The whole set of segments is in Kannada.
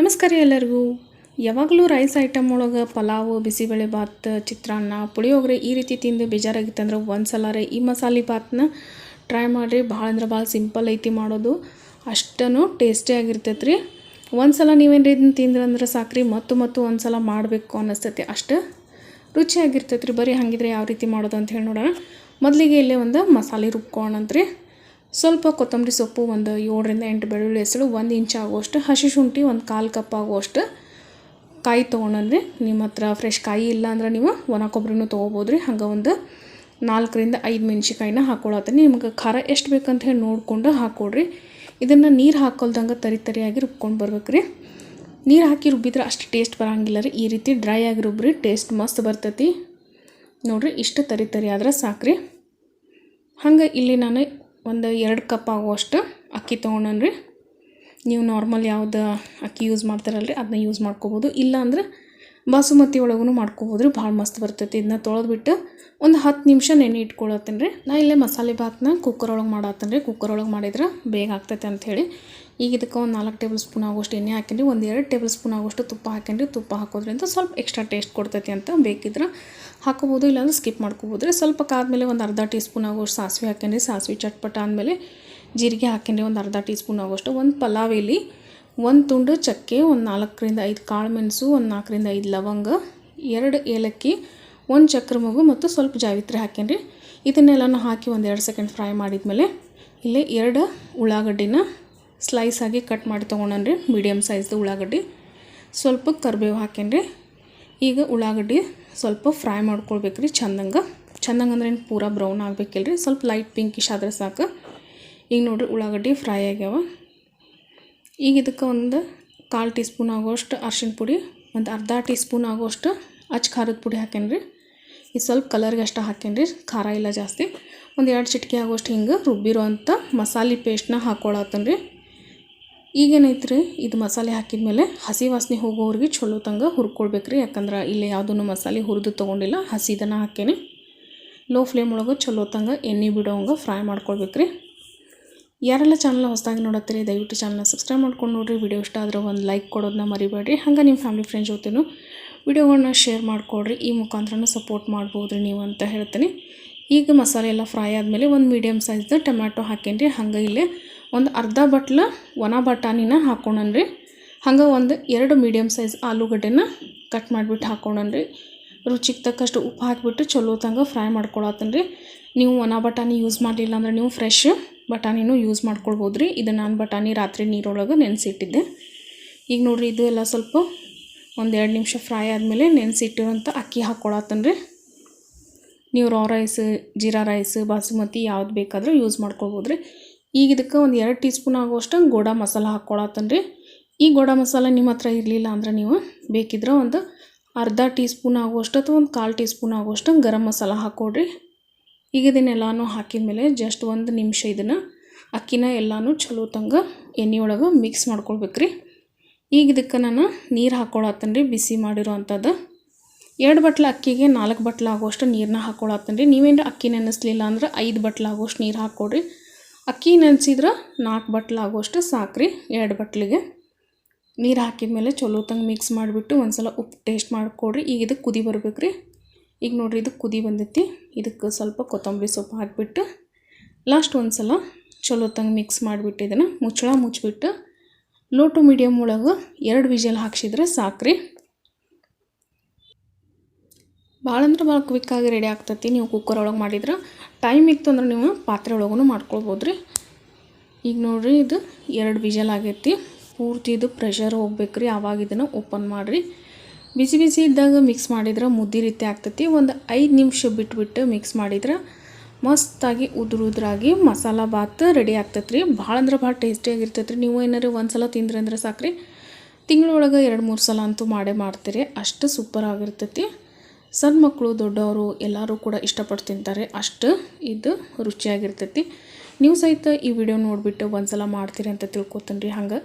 ನಮಸ್ಕಾರ ಎಲ್ಲರಿಗೂ. ಯಾವಾಗಲೂ ರೈಸ್ ಐಟಮ್ ಒಳಗೆ ಪಲಾವು, ಬಿಸಿಬೇಳೆ ಭಾತ್ ಚಿತ್ರಾನ್ನ, ಪುಳಿಯೋಗರೆ ಈ ರೀತಿ ತಿಂದು ಬೇಜಾರಾಗಿತ್ತಂದ್ರೆ ಒಂದು ಸಲಾರೆ ಈ ಮಸಾಲೆ ಭಾತ್ನ ಟ್ರೈ ಮಾಡಿರಿ. ಭಾಳ ಅಂದ್ರೆ ಭಾಳ ಸಿಂಪಲ್ ಐತಿ ಮಾಡೋದು. ಅಷ್ಟೂ ಟೇಸ್ಟಿಯಾಗಿರ್ತೈತೆ ರೀ ಒಂದು ಸಲ ನೀವೇನು ಇದನ್ನ ತಿಂದ್ರಂದ್ರೆ ಸಾಕ್ರಿ. ಮತ್ತು ಮತ್ತು ಒಂದು ಸಲ ಮಾಡಬೇಕು ಅನ್ನಿಸ್ತೈತಿ. ಅಷ್ಟು ರುಚಿಯಾಗಿರ್ತೈತೆ ರೀ ಬರೀ ಹಾಗಿದ್ರೆ ಯಾವ ರೀತಿ ಮಾಡೋದು ಅಂತ ಹೇಳಿ ನೋಡೋಣ. ಮೊದಲಿಗೆ ಇಲ್ಲೇ ಒಂದು ಮಸಾಲೆ ರುಬ್ಕೊಳ್ಳೋಣಂತ್ರಿ ಸ್ವಲ್ಪ ಕೊತ್ತಂಬರಿ ಸೊಪ್ಪು ಒಂದು ಏಳರಿಂದ ಎಂಟು ಬೆಳ್ಳುಳ್ಳಿ ಹೆಸರು, ಒಂದು ಇಂಚ್ ಆಗುವಷ್ಟು ಹಸಿ ಶುಂಠಿ, ಒಂದು ಕಾಲು ಕಪ್ ಆಗುವಷ್ಟು ಕಾಯಿ ತೊಗೊಂಡ್ರಿ ನಿಮ್ಮ ಹತ್ರ ಫ್ರೆಶ್ ಕಾಯಿ ಇಲ್ಲ ಅಂದ್ರೆ ನೀವು ಒಣ ಕೊಬ್ಬರಿನೂ ತೊಗೋಬೋದು ರೀ ಹಂಗೆ ಒಂದು ನಾಲ್ಕರಿಂದ ಐದು ಮೆಣ್ಸಿಕಾಯಿನ ಹಾಕ್ಕೊಳತ್ತೀನಿ ನಿಮ್ಗೆ ಖಾರ ಎಷ್ಟು ಬೇಕಂತ ಹೇಳಿ ನೋಡಿಕೊಂಡು ಹಾಕ್ಕೊಡ್ರಿ ಇದನ್ನು ನೀರು ಹಾಕೊಳ್ದಂಗೆ ತರಿ ತರಿಯಾಗಿ ರುಬ್ಕೊಂಡು ಬರ್ಬೇಕು ರೀ ನೀರು ಹಾಕಿ ರುಬ್ಬಿದ್ರೆ ಅಷ್ಟು ಟೇಸ್ಟ್ ಬರೋಂಗಿಲ್ಲ ರೀ. ಈ ರೀತಿ ಡ್ರೈ ಆಗಿ ರುಬ್ಬ್ರಿ ಟೇಸ್ಟ್ ಮಸ್ತ್ ಬರ್ತೈತಿ. ನೋಡಿರಿ ಇಷ್ಟು ತರಿ ತರಿ ಆದ್ರೆ ಸಾಕ್ರಿ. ಹಂಗೆ ಇಲ್ಲಿ ನಾನು ಒಂದು ಎರಡು ಕಪ್ ಆಗುವಷ್ಟು ಅಕ್ಕಿ ತೊಗೊಂಡ್ರಿ ನೀವು ನಾರ್ಮಲ್ ಯಾವ್ದು ಅಕ್ಕಿ ಯೂಸ್ ಮಾಡ್ತಾರಲ್ಲ ರೀ ಅದನ್ನ ಯೂಸ್ ಮಾಡ್ಕೋಬೋದು. ಇಲ್ಲ ಅಂದ್ರೆ ಬಾಸುಮತಿ ಒಳಗೂ ಮಾಡ್ಕೋಬೋದು ರೀ ಭಾಳ ಮಸ್ತ್ ಬರ್ತೈತಿ. ಇದನ್ನ ತೊಳೆದ್ಬಿಟ್ಟು ಒಂದು ಹತ್ತು ನಿಮಿಷ ನೆನೆ ಇಟ್ಕೊಳತ್ತೀನಿ ರೀ ನಾ ಇಲ್ಲೇ ಮಸಾಲೆ ಭಾತ್ನ ಕುಕ್ಕರ್ ಒಳಗೆ ಮಾಡತ್ತೀನಿ ರೀ ಕುಕ್ಕರ್ ಒಳಗೆ ಮಾಡಿದ್ರೆ ಬೇಗ ಆಗ್ತೈತೆ ಅಂಥೇಳಿ ಈಗ ಇದಕ್ಕೆ ಒಂದು ನಾಲ್ಕು ಟೇಬಲ್ ಸ್ಪೂನ್ ಆಗೋಷ್ಟು ಎಣ್ಣೆ ಹಾಕೊಂಡ್ರಿ ಒಂದು ಎರಡು ಟೇಬಲ್ ಸ್ಪೂನ್ ಆಗೋಷ್ಟು ತುಪ್ಪ ಹಾಕೊಂಡ್ರಿ ತುಪ್ಪ ಹಾಕೋದ್ರಿಂದ ಸ್ವಲ್ಪ ಎಕ್ಸ್ಟ್ರಾ ಟೇಸ್ಟ್ ಕೊಡ್ತೈತಿ ಅಂತ ಬೇಕಿದ್ರೆ ಹಾಕೋಬೋದು, ಇಲ್ಲಾಂದ್ರೆ ಸ್ಕಿಪ್ ಮಾಡ್ಕೋಬೋದು. ರೀ, ಸ್ವಲ್ಪ ಕಾದ್ಮೇಲೆ ಒಂದು ಅರ್ಧ ಟೀ ಸ್ಪೂನ್ ಆಗೋಷ್ಟು ಸಾಸಿವೆ ಹಾಕೊಂಡ್ರಿ ಸಾಸಿವೆ ಚಟ್ಪಟ ಆದಮೇಲೆ ಜೀರಿಗೆ ಹಾಕೊಂಡ್ರಿ ಒಂದು ಅರ್ಧ ಟೀ ಸ್ಪೂನ್ ಆಗೋಷ್ಟು ಒಂದು ಪಲಾವ್ ಎಲೆ, ಒಂದು ತುಂಡು ಚಕ್ಕೆ, ಒಂದು ನಾಲ್ಕರಿಂದ ಐದು ಕಾಳು ಮೆಣಸು, ಒಂದು ನಾಲ್ಕರಿಂದ ಐದು ಲವಂಗ, ಎರಡು ಏಲಕ್ಕಿ, ಒಂದು ಚಕ್ರ ಮಗು ಮತ್ತು ಸ್ವಲ್ಪ ಜಾವಿತ್ರಿ ಹಾಕೇನಿ ಇದನ್ನೆಲ್ಲನೂ ಹಾಕಿ ಒಂದು ಎರಡು ಸೆಕೆಂಡ್ ಫ್ರೈ ಮಾಡಿದ್ಮೇಲೆ ಇಲ್ಲೇ ಎರಡು ಉಳ್ಳಾಗಡ್ಡಿನ ಸ್ಲೈಸ್ ಆಗಿ ಕಟ್ ಮಾಡಿ ತೊಗೊಂಡ್ರಿ ಮೀಡಿಯಮ್ ಸೈಜ್ದು ಉಳ್ಳಾಗಡ್ಡಿ. ಸ್ವಲ್ಪ ಕರಿಬೇವು ಹಾಕೇನ್ರಿ. ಈಗ ಉಳ್ಳಾಗಡ್ಡಿ ಸ್ವಲ್ಪ ಫ್ರೈ ಮಾಡ್ಕೊಳ್ಬೇಕು ರೀ ಚಂದಂಗೆ. ಚಂದಂಗೆ ಅಂದ್ರೆ ಏನು ಪೂರ ಬ್ರೌನ್ ಆಗಬೇಕಿಲ್ಲ ರೀ ಸ್ವಲ್ಪ ಲೈಟ್ ಪಿಂಕಿಶ್ ಆದರೆ ಸಾಕು. ಈಗ ನೋಡಿರಿ ಉಳ್ಳಾಗಡ್ಡಿ ಫ್ರೈ ಆಗ್ಯಾವ. ಈಗ ಇದಕ್ಕೆ ಒಂದು ಕಾಲು ಟೀ ಸ್ಪೂನ್ ಆಗೋಷ್ಟು ಅರ್ಶಿಣ ಪುಡಿ, ಒಂದು ಅರ್ಧ ಟೀ ಸ್ಪೂನ್ ಆಗೋಷ್ಟು ಅಚ್ಚ ಖಾರದ ಪುಡಿ ಹಾಕೇನ್ರಿ. ಇದು ಸ್ವಲ್ಪ ಕಲರ್ಗೆ ಅಷ್ಟು ಹಾಕೇನ್ರಿ, ಖಾರ ಇಲ್ಲ ಜಾಸ್ತಿ. ಒಂದು ಎರಡು ಚಿಟಿಕೆ ಆಗೋಷ್ಟು ಹಿಂಗೆ ರುಬ್ಬಿರೋ ಅಂಥ ಮಸಾಲೆ ಪೇಸ್ಟ್ನ ಹಾಕ್ಕೊಳತ್ತೇನೆ ರೀ ಈಗೇನೈತೆ ರೀ ಇದು ಮಸಾಲೆ ಹಾಕಿದ ಮೇಲೆ ಹಸಿ ವಾಸನೆ ಹೋಗೋವ್ರಿಗೆ ಚಲೋ ತಂಗ ಹುರ್ಕೊಳ್ಬೇಕ್ರಿ. ಯಾಕಂದ್ರೆ ಇಲ್ಲಿ ಯಾವುದೂ ಮಸಾಲೆ ಹುರಿದು ತೊಗೊಂಡಿಲ್ಲ. ಹಸಿದನ್ನು ಹಾಕೇನಿ. ಲೋ ಫ್ಲೇಮ್ ಒಳಗೆ ಚಲೋ ತಂಗ ಎಣ್ಣೆ ಬಿಡೋಂಗೆ ಫ್ರೈ ಮಾಡ್ಕೊಳ್ಬೇಕ್ರಿ. ಯಾರೆಲ್ಲ ಚಾನಲ್ ಹೊಸದಾಗಿ ನೋಡತ್ತೀರಿ, ದಯವಿಟ್ಟು ಚಾನಲ್ನ ಸಬ್ಸ್ಕ್ರೈಬ್ ಮಾಡ್ಕೊಂಡು ನೋಡಿರಿ. ವಿಡಿಯೋ ಇಷ್ಟ ಆದ್ರೆ ಒಂದು ಲೈಕ್ ಕೊಡೋದನ್ನ ಮರಿಬೇಡ್ರಿ. ಹಂಗೆ ನಿಮ್ಮ ಫ್ಯಾಮಿಲಿ ಫ್ರೆಂಡ್ಸ್ ಜೊತೆನೂ ವಿಡಿಯೋಗಳನ್ನ ಶೇರ್ ಮಾಡಿಕೊಡ್ರಿ. ಈ ಮುಖಾಂತ್ರನೂ ಸಪೋರ್ಟ್ ಮಾಡ್ಬೋದ್ರಿ ನೀವು ಅಂತ ಹೇಳ್ತೀನಿ. ಈಗ ಮಸಾಲೆ ಎಲ್ಲ ಫ್ರೈ ಆದಮೇಲೆ ಒಂದು ಮೀಡಿಯಮ್ ಸೈಜ್ದು ಟೊಮ್ಯಾಟೊ ಹಾಕೇನಿ ಹಂಗೆ ಇಲ್ಲೇ ಒಂದು ಅರ್ಧ ಬಟ್ಲ ಒಣ ಬಟಾಣಿನ ಹಾಕ್ಕೊಂಡ್ರಿ ಹಂಗೆ ಒಂದು ಎರಡು ಮೀಡಿಯಮ್ ಸೈಜ್ ಆಲೂಗಡ್ಡೆನ ಕಟ್ ಮಾಡಿಬಿಟ್ಟು ಹಾಕ್ಕೊಂಡ್ರಿ ರುಚಿಗೆ ತಕ್ಕಷ್ಟು ಉಪ್ಪು ಹಾಕಿಬಿಟ್ಟು ಚಲೋ ತಂಗ ಫ್ರೈ ಮಾಡ್ಕೊಳತ್ತನ್ರಿ. ನೀವು ಒಣ ಬಟಾಣಿ ಯೂಸ್ ಮಾಡಲಿಲ್ಲ ಅಂದ್ರೆ ನೀವು ಫ್ರೆಶ್ ಬಟಾಣಿನೂ ಯೂಸ್ ಮಾಡ್ಕೊಳ್ಬೋದು ರೀ ಇದು ನಾನು ಬಟಾಣಿ ರಾತ್ರಿ ನೀರೊಳಗೆ ನೆನೆಸಿಟ್ಟಿದ್ದೆ. ಈಗ ನೋಡಿರಿ ಇದು ಎಲ್ಲ ಸ್ವಲ್ಪ ಒಂದು ಎರಡು ನಿಮಿಷ ಫ್ರೈ ಆದಮೇಲೆ ನೆನೆಸಿಟ್ಟಿರೋಂಥ ಅಕ್ಕಿ ಹಾಕ್ಕೊಳತ್ತನ್ರಿ ನೀವು raw rice jeera rice basmati ಯಾವ್ದು ಬೇಕಾದರೂ ಯೂಸ್ ಮಾಡ್ಕೊಳ್ಬೋದು ರೀ ಈಗ ಇದಕ್ಕೆ ಒಂದು ಎರಡು ಟೀ ಸ್ಪೂನ್ ಆಗುವಷ್ಟು ಗೋಡಾ ಮಸಾಲ ಹಾಕ್ಕೊಳತ್ತನ್ರಿ. ಈ ಗೋಡಾ ಮಸಾಲ ನಿಮ್ಮ ಹತ್ರ ಇರಲಿಲ್ಲ ಅಂದ್ರೆ ನೀವು ಬೇಕಿದ್ರೆ ಒಂದು ಅರ್ಧ ಟೀ ಸ್ಪೂನ್ ಆಗುವಷ್ಟು ಅಥವಾ ಒಂದು ಕಾಲು ಟೀ ಸ್ಪೂನ್ ಆಗುವಷ್ಟು ಗರಂ ಮಸಾಲ ಹಾಕ್ಕೊಡ್ರಿ. ಈಗ ಇದನ್ನೆಲ್ಲನೂ ಹಾಕಿದ ಮೇಲೆ ಜಸ್ಟ್ ಒಂದು ನಿಮಿಷ ಇದನ್ನು ಅಕ್ಕಿನ ಎಲ್ಲನೂ ಚಲೋ ತಂಗ ಎಣ್ಣೆ ಒಳಗೆ ಮಿಕ್ಸ್ ಮಾಡ್ಕೊಳ್ಬೇಕ್ರಿ. ಈಗ ಇದಕ್ಕೆ ನಾನು ನೀರು ಹಾಕ್ಕೊಳತ್ತನ್ರಿ, ಬಿಸಿ ಮಾಡಿರೋ ಅಂಥದ್ದು ಎರಡು ಬಟ್ಲ ಅಕ್ಕಿಗೆ ನಾಲ್ಕು ಬಟ್ಲ ಆಗುವಷ್ಟು ನೀರನ್ನ ಹಾಕ್ಕೊಳತ್ತನ್ರಿ. ನೀವೇನು ಅಕ್ಕಿ ನೆನೆಸ್ಲಿಲ್ಲ ಅಂದ್ರೆ ಐದು ಬಟ್ಲ ಆಗುವಷ್ಟು ನೀರು ಹಾಕ್ಕೊಡ್ರಿ. ಅಕ್ಕಿ ನೆನೆಸಿದ್ರೆ ನಾಲ್ಕು ಬಟ್ಲಾಗುವಷ್ಟು ಸಾಕ್ರಿ, ಎರಡು ಬಟ್ಲಿಗೆ. ನೀರು ಹಾಕಿದ ಮೇಲೆ ಚಲೋ ತಂಗೆ ಮಿಕ್ಸ್ ಮಾಡಿಬಿಟ್ಟು ಒಂದು ಸಲ ಉಪ್ಪು ಟೇಸ್ಟ್ ಮಾಡಿಕೊಡ್ರಿ. ಈಗ ಇದಕ್ಕೆ ಕುದಿ ಬರ್ಬೇಕು ರೀ ಈಗ ನೋಡಿರಿ ಇದಕ್ಕೆ ಕುದಿ ಬಂದೈತಿ. ಇದಕ್ಕೆ ಸ್ವಲ್ಪ ಕೊತ್ತಂಬರಿ ಸೊಪ್ಪು ಹಾಕಿಬಿಟ್ಟು ಲಾಸ್ಟ್ ಒಂದು ಸಲ ಚಲೋ ತಂಗೆ ಮಿಕ್ಸ್ ಮಾಡಿಬಿಟ್ಟು ಇದನ್ನು ಮುಚ್ಚಳ ಮುಚ್ಚಿಬಿಟ್ಟು ಲೋ ಟು ಮೀಡಿಯಮ್ ಒಳಗೆ ಎರಡು ವಿಜಲ್ ಹಾಕ್ಸಿದ್ರೆ ಸಾಕ್ರಿ. ಭಾಳ ಅಂದ್ರೆ ಭಾಳ ಕ್ವಿಕ್ಕಾಗಿ ರೆಡಿ ಆಗ್ತೈತಿ. ನೀವು ಕುಕ್ಕರ್ ಒಳಗೆ ಮಾಡಿದ್ರೆ ಟೈಮ್ ಇತ್ತು ಅಂದ್ರೆ ನೀವು ಪಾತ್ರೆ ಒಳಗೂ ಮಾಡ್ಕೊಳ್ಬೋದು ರೀ ಈಗ ನೋಡಿರಿ ಇದು ಎರಡು ವಿಜಲ್ ಆಗೈತಿ. ಪೂರ್ತಿ ಇದು ಪ್ರೆಷರ್ ಹೋಗ್ಬೇಕು ರೀ ಆವಾಗ ಇದನ್ನು ಓಪನ್ ಮಾಡಿರಿ. ಬಿಸಿ ಬಿಸಿ ಇದ್ದಾಗ ಮಿಕ್ಸ್ ಮಾಡಿದ್ರೆ ಮುದ್ದಿ ರೀತಿ ಆಗ್ತೈತಿ. ಒಂದು ಐದು ನಿಮಿಷ ಬಿಟ್ಬಿಟ್ಟು ಮಿಕ್ಸ್ ಮಾಡಿದ್ರೆ ಮಸ್ತಾಗಿ ಉದುರು ಉದುರಾಗಿ ಮಸಾಲ ಭಾತ್ ರೆಡಿ ಆಗ್ತೈತೆ ರೀ ಭಾಳ ಅಂದ್ರೆ ಭಾಳ ಟೇಸ್ಟಿಯಾಗಿರ್ತೈತೆ ರೀ ನೀವು ಏನಾರು ಒಂದು ಸಲ ತಿಂದ್ರಿ ಅಂದ್ರೆ ಸಾಕ್ರಿ. ತಿಂಗಳೊಳಗೆ ಎರಡು ಮೂರು ಸಲ ಅಂತೂ ಮಾಡೇ ಮಾಡ್ತೀರಿ. ಅಷ್ಟು ಸೂಪರ್ ಆಗಿರ್ತೈತಿ. ಸಣ್ಣ ಮಕ್ಕಳು, ದೊಡ್ಡವರು ಎಲ್ಲರೂ ಕೂಡ ಇಷ್ಟಪಟ್ಟು ತಿಂತಾರೆ. ಅಷ್ಟು ಇದು ರುಚಿಯಾಗಿರ್ತೈತಿ. ನೀವು ಸಹಿತ ಈ ವಿಡಿಯೋ ನೋಡಿಬಿಟ್ಟು ಒಂದು ಸಲ ಮಾಡ್ತೀರಿ ಅಂತ ತಿಳ್ಕೊತೀನಿ ರೀ. ಹಂಗೆ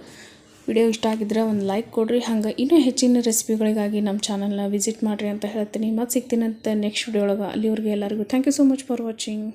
ವಿಡಿಯೋ ಇಷ್ಟ ಆಗಿದ್ರೆ ಒಂದು ಲೈಕ್ ಕೊಡಿರಿ. ಹಂಗೆ ಇನ್ನೂ ಹೆಚ್ಚಿನ ರೆಸಿಪಿಗಳಿಗಾಗಿ ನಮ್ಮ ಚಾನಲ್ನ ವಿಸಿಟ್ ಮಾಡಿರಿ ಅಂತ ಹೇಳ್ತೀನಿ. ಮತ್ತು ಅಂತ ನೆಕ್ಸ್ಟ್ ವಿಡಿಯೋ ಒಳಗೆ. ಅಲ್ಲಿವರೆಗೆ ಎಲ್ಲರಿಗೂ thank you so much for watching